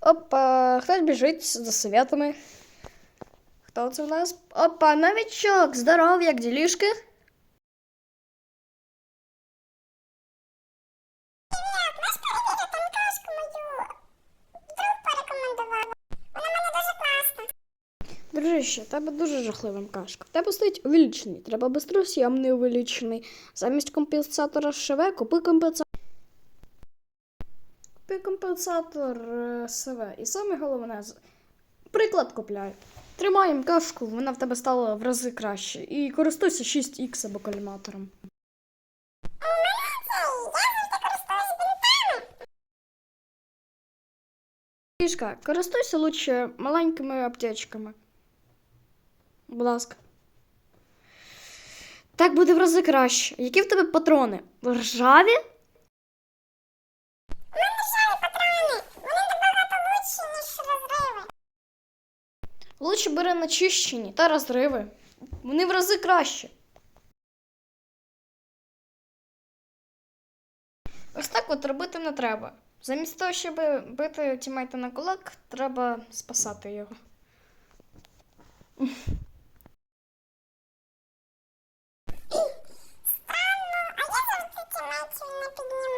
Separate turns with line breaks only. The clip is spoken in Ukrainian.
Опа, хтось біжить за советами. Хто це в нас? Опа, новичок! Здоров, як ділішки?
Можеш перевірити там кашку мою? Друг порекомендував. Вона мене дуже класна.
Дружище, в тебе дуже жахлива кашка. В тебе стоїть увеличений. Треба бистросйомний увеличений. Замість компенсатора ШВ купи компенсатор. Компенсатор е, СВ. І саме головне, приклад купляй. Тримаємо кашку, вона в тебе стала в рази краще. І користуйся 6х або коліматором.
А у мене цей, я завжди користуюсь бінтами.
Фішка, користуйся лучше маленькими аптечками. Будь ласка. Так буде в рази краще. Які в тебе патрони? Ржаві? Лучше бере начищені та розриви. Вони в рази краще. Ось так от робити не треба. Замість того, щоб бити тімейта на кулак, треба спасати його. Странно, а я завжди тімейтів не піднімаю.